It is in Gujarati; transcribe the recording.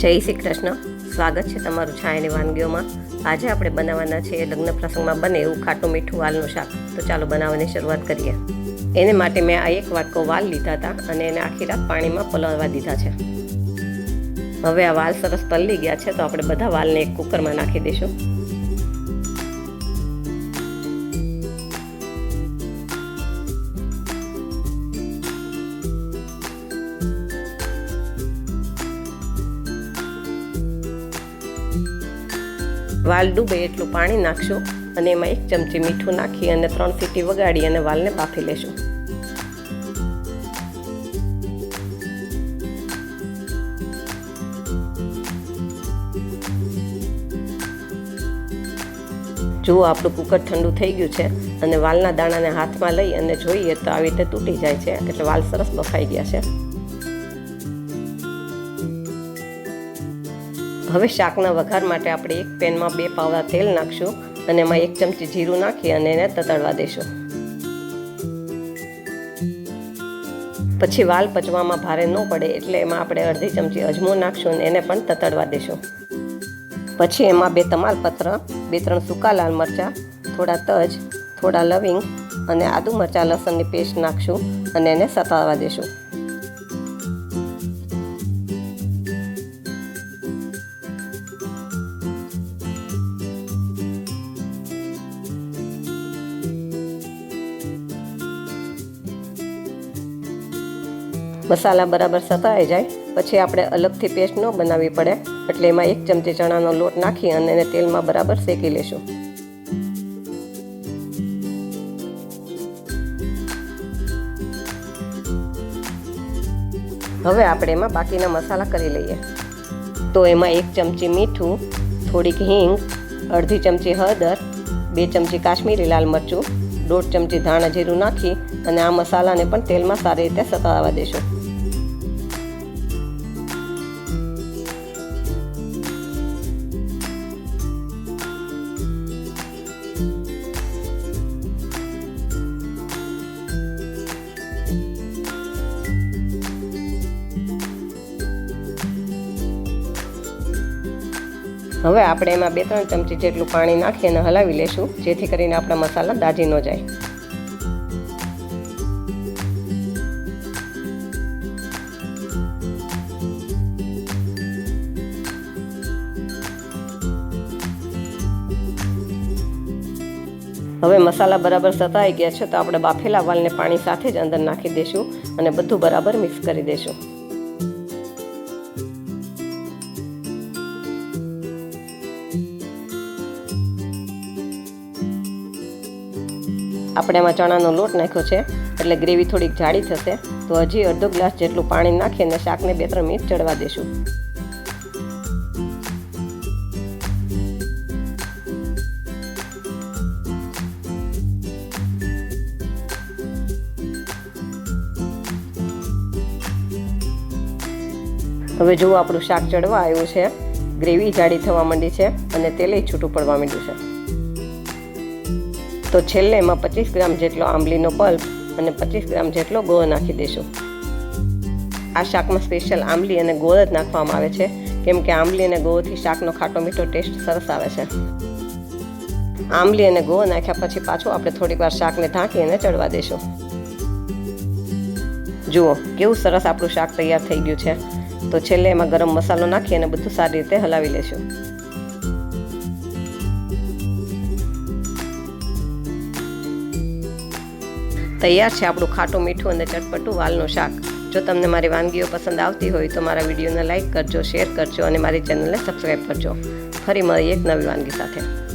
જય શ્રી કૃષ્ણ. સ્વાગત છે તમારું છાયાની વાનગીઓમાં. આજે આપણે બનાવવાના છે લગ્ન પ્રસંગમાં બને એવું ખાટું મીઠું વાલનું શાક. તો ચાલો બનાવવાની શરૂઆત કરીએ. એને માટે મેં આ એક વાટકો વાલ લીધા હતા અને એને આખી રાત પાણીમાં પલળવા દીધા છે. હવે આ વાલ સરસ પલળી ગયા છે તો આપણે બધા વાલને એક કુકરમાં નાખી દઈશું. વાલ ડૂબે એટલું પાણી નાખશું અને એમાં એક ચમચી મીઠું નાખી અને ત્રણ સીટી વગાડી અને વાલને બાફી લેશું. જુઓ, આપણું કુકર ઠંડુ થઈ ગયું છે અને વાલના દાણાને હાથમાં લઈ અને જોઈએ તો આવી રીતે તૂટી જાય છે. એટલે વાલ સરસ બફાઈ ગયા છે. હવે શાકના વઘાર માટે આપણે એક પેનમાં બે પાવડા તેલ નાખશું અને એમાં એક ચમચી જીરું નાખી અને એને તતડવા દેશું. પછી વાલ પચવામાં ભારે ન પડે એટલે એમાં આપણે અડધી ચમચી અજમો નાખશું અને એને પણ તતડવા દેશું. પછી એમાં બે તમાલપત્ર, બે ત્રણ સૂકા લાલ મરચાં, થોડા તજ, થોડા લવિંગ અને આદુ મરચાં લસણની પેસ્ટ નાખશું અને એને સતાવવા દેશું. મસાલા બરાબર સતાઈ જાય, પછી આપણે અલગથી પેસ્ટ ન બનાવવી પડે, એટલે એમાં એક ચમચી ચણાનો લોટ નાખી અને એને તેલમાં બરાબર શેકી લેશું. હવે આપણે એમાં બાકીના મસાલા કરી લઈએ. તો એમાં એક ચમચી મીઠું, થોડીક હિંગ, અડધી ચમચી હળદર, બે ચમચી કાશ્મીરી લાલ મરચું, દોઢ ચમચી ધાણા જીરું નાખી અને આ મસાલાને પણ તેલમાં સારી રીતે સતાવવા દેશું. હવે આપણે એમાં બે ત્રણ ચમચી જેટલું પાણી નાખી અને હલાવી લેશું, જેથી કરીને આપણા મસાલા દાજી ન જાય. હવે મસાલા બરાબર સતાઈ ગયા છે, તો આપણે બાફેલા વાલને પાણી સાથે જ અંદર નાખી દઈશું અને બધું બરાબર મિક્સ કરી દઈશું આપણે એમાં ચણાનો લોટ નાખ્યો છે, એટલે ગ્રેવી થોડીક જાડી થશે, તો હજી અડધો ગ્લાસ જેટલું પાણી નાખીને શાકને બે ત્રણ મિનિટ ચડવા દેશું. હવે જુઓ આપણું શાક ચડવા આવ્યું છે, ગ્રેવી જાડી થવા માંડી છે, અને તેલે છૂટું પડવા માંડ્યું છે. તો છેલ્લે એમાં પચીસ ગ્રામ જેટલો આંબલીનો પલ્પ અને પચીસ ગ્રામ જેટલો ગોળ નાખી દઈશું આ શાકમાં સ્પેશિયલ આંબલી અને ગોળ જ નાખવામાં આવે છે, કેમ કે આંબલી અને ગોળથી શાકનો ખાટો મીઠો ટેસ્ટ સરસ આવે છે. આંબલી અને ગોળ નાખ્યા પછી પાછું આપણે થોડીક વાર શાકને ઢાંકી અને ચડવા દઈશું જુઓ, કેવું સરસ આપણું શાક તૈયાર થઈ ગયું છે. તો છેલ્લે એમાં ગરમ મસાલો નાખી અને બધું સારી રીતે હલાવી લેશું. તૈયાર છે આપણું ખાટું મીઠું અને ચટપટું વાલનું શાક. જો તમને મારી વાનગીઓ પસંદ આવતી હોય તો મારા વિડીયોને લાઇક કરજો, શેર કરજો અને મારી ચેનલને સબસ્ક્રાઈબ કરજો. ફરી મળીએ એક નવી વાનગી સાથે.